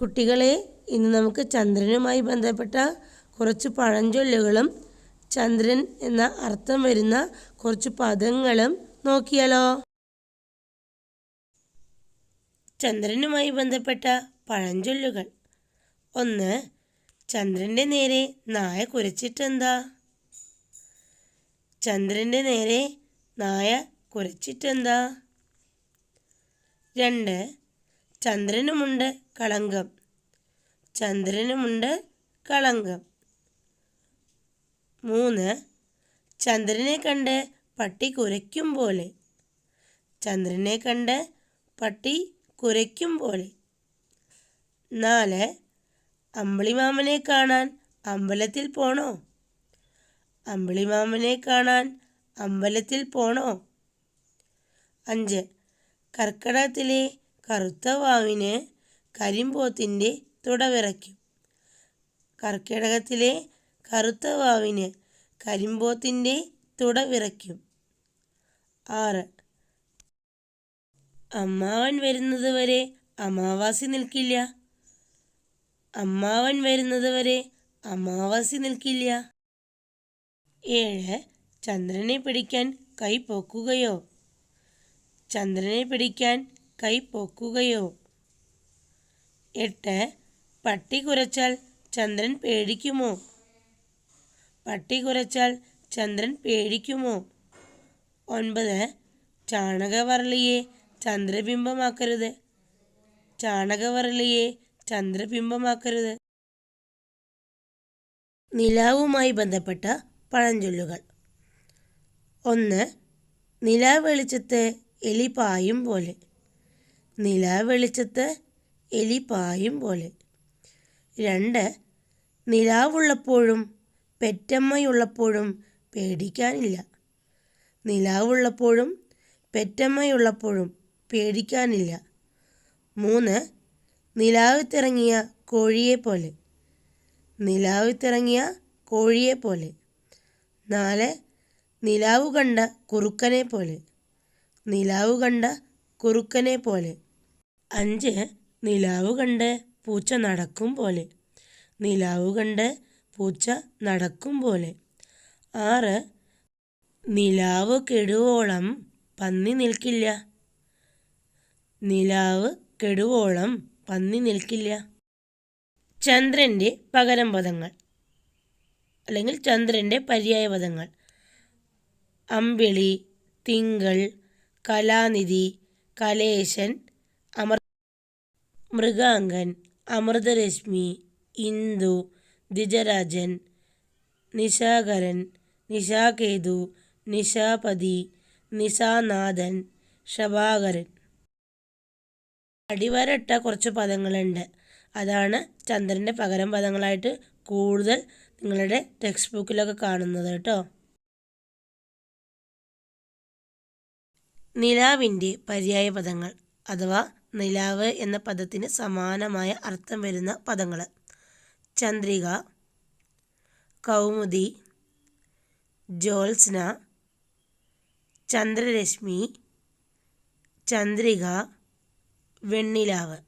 കുട്ടികളെ ഇന്ന് നമുക്ക് ചന്ദ്രനുമായി ബന്ധപ്പെട്ട കുറച്ച് പഴഞ്ചൊല്ലുകളും ചന്ദ്രൻ എന്ന അർത്ഥം വരുന്ന കുറച്ച് പദങ്ങളും നോക്കിയാലോ? ചന്ദ്രനുമായി ബന്ധപ്പെട്ട പഴഞ്ചൊല്ലുകൾ. ഒന്ന് ചന്ദ്രന്റെ നേരെ നായ കുരച്ചിട്ടെന്താ? ചന്ദ്രന്റെ നേരെ നായ കുരച്ചിട്ടെന്താ? രണ്ട് ചന്ദ്രനുമുണ്ട് കളങ്കം. ചന്ദ്രനുമുണ്ട് കളങ്കം. മൂന്ന്. ചന്ദ്രനെ കണ്ട് പട്ടി കുരയ്ക്കും പോലെ. ചന്ദ്രനെ കണ്ട് പട്ടി കുരയ്ക്കും പോലെ. നാല്. അമ്പിളിമാമനെ കാണാൻ അമ്പലത്തിൽ പോണോ? അമ്പിളിമാമനെ കാണാൻ അമ്പലത്തിൽ പോണോ? അഞ്ച്. കർക്കിടകത്തിലെ കറുത്ത വാവിന് കരിമ്പോത്തിന്റെ തുടവിറയ്ക്കും കർക്കിടകത്തിലെ കറുത്ത വാവിന് കരിമ്പോത്തിന്റെ തുടവിറയ്ക്കും ആറ്. അമ്മാവൻ വരുന്നത് വരെ അമാവാസി നിൽക്കില്ല. അമ്മാവൻ വരുന്നത് വരെ അമാവാസി നിൽക്കില്ല. ഏഴ്. ചന്ദ്രനെ പിടിക്കാൻ കൈ പൊക്കുകയോ? ചന്ദ്രനെ പിടിക്കാൻ കൈ എട്ട്. പട്ടി കുരച്ചാൽ ചന്ദ്രൻ പേടിക്കുമോ? പട്ടി കുരച്ചാൽ ചന്ദ്രൻ പേടിക്കുമോ? ഒൻപത്. ചാണകവർളിയെ ചന്ദ്രബിംബമാക്കരുത്. ചാണകവർളിയെ ചന്ദ്രബിംബമാക്കരുത്. നിലാവുമായി ബന്ധപ്പെട്ട പഴഞ്ചൊല്ലുകൾ. ഒന്ന്. നിലാവെളിച്ചത്ത് എലി പായും പോലെ. നിലാവെളിച്ചത്ത് എലി പായും പോലെ. രണ്ട് നിലാവുള്ളപ്പോഴും പെറ്റമ്മയുള്ളപ്പോഴും പേടിക്കാനില്ല. നിലാവുള്ളപ്പോഴും പെറ്റമ്മയുള്ളപ്പോഴും പേടിക്കാനില്ല. മൂന്ന് നിലാവിത്തിറങ്ങിയ കോഴിയെ പോലെ. നിലാവിത്തിറങ്ങിയ കോഴിയെ പോലെ. നാല് നിലാവ് കണ്ട കുറുക്കനെ പോലെ. നിലാവ് കണ്ട കുറുക്കനെ പോലെ. അഞ്ച് നിലാവ് കണ്ട് പൂച്ച നടക്കും പോലെ. നിലാവ് കണ്ട് പൂച്ച നടക്കും പോലെ. ആറ് നിലാവ് കെടുവോളം പന്നി നിൽക്കില്ല. നിലാവ് കെടുവോളം പന്നി നിൽക്കില്ല. ചന്ദ്രന്റെ പകരം പദങ്ങൾ അല്ലെങ്കിൽ ചന്ദ്രന്റെ പര്യായ പദങ്ങൾ അമ്പിളി തിങ്കൾ കലാനിധി കലേശൻ മൃഗാങ്കൻ അമൃതരശ്മി ഇന്ദു ദ്വിജരാജൻ നിശാകരൻ നിശാകേതു നിശാപതി നിശാനാഥൻ ഷഭാകരൻ അടിവരട്ട കുറച്ച് പദങ്ങളുണ്ട്. അതാണ് ചന്ദ്രന്റെ പകരം പദങ്ങളായിട്ട് കൂടുതൽ നിങ്ങളുടെ ടെക്സ്റ്റ് ബുക്കിലൊക്കെ കാണുന്നത് കേട്ടോ. നിലാവിന്റെ പര്യായ പദങ്ങൾ അഥവാ നിലാവ് എന്ന പദത്തിന് സമാനമായ അർത്ഥം വരുന്ന പദങ്ങൾ ചന്ദ്രിക കൗമുദി ജ്യോത്സ്ന ചന്ദ്രരശ്മി ചന്ദ്രിക വെണ്ണിലാവ്.